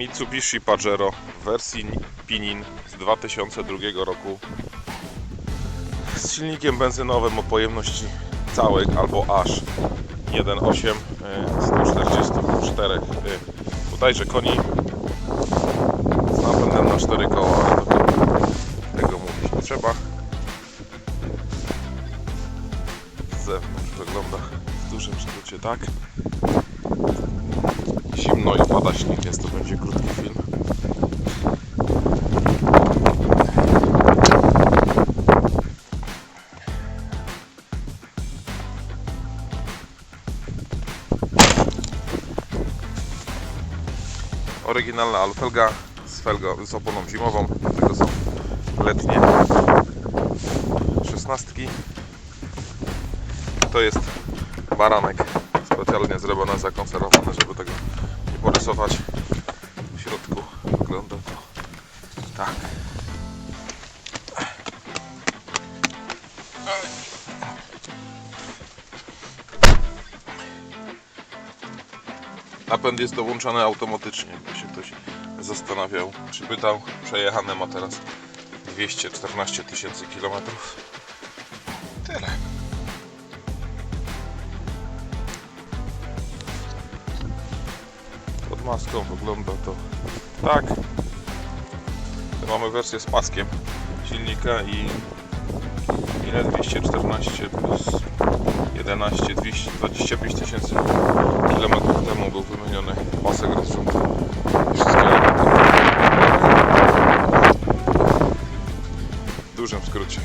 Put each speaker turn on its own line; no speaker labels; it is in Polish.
Mitsubishi Pajero w wersji Pinin z 2002 roku z silnikiem benzynowym o pojemności całej albo aż 1,8 y, 144 y, bodajże koni z napędem na 4 koła, ale to tego mówić nie trzeba. Z zewnątrz wygląda w dużym skrócie tak. Zimno i pada śnieg, jest to będzie krótki film. Oryginalna alfelga z, felgo, z oponą zimową, dlatego są letnie szesnastki. To jest baranek specjalnie zrobione, zakonserwowane, żeby tego porysować. W środku wygląda to tak. Napęd jest dołączany automatycznie, by się ktoś zastanawiał, czy pytał. Przejechane ma teraz 214 tysięcy kilometrów. Tyle. Maską wygląda to tak. Mamy wersję z paskiem silnika i ile 214 plus 11, 225 tysięcy kilometrów temu był wymieniony pasek rozrządu. Wszystkie elementy. W dużym skrócie.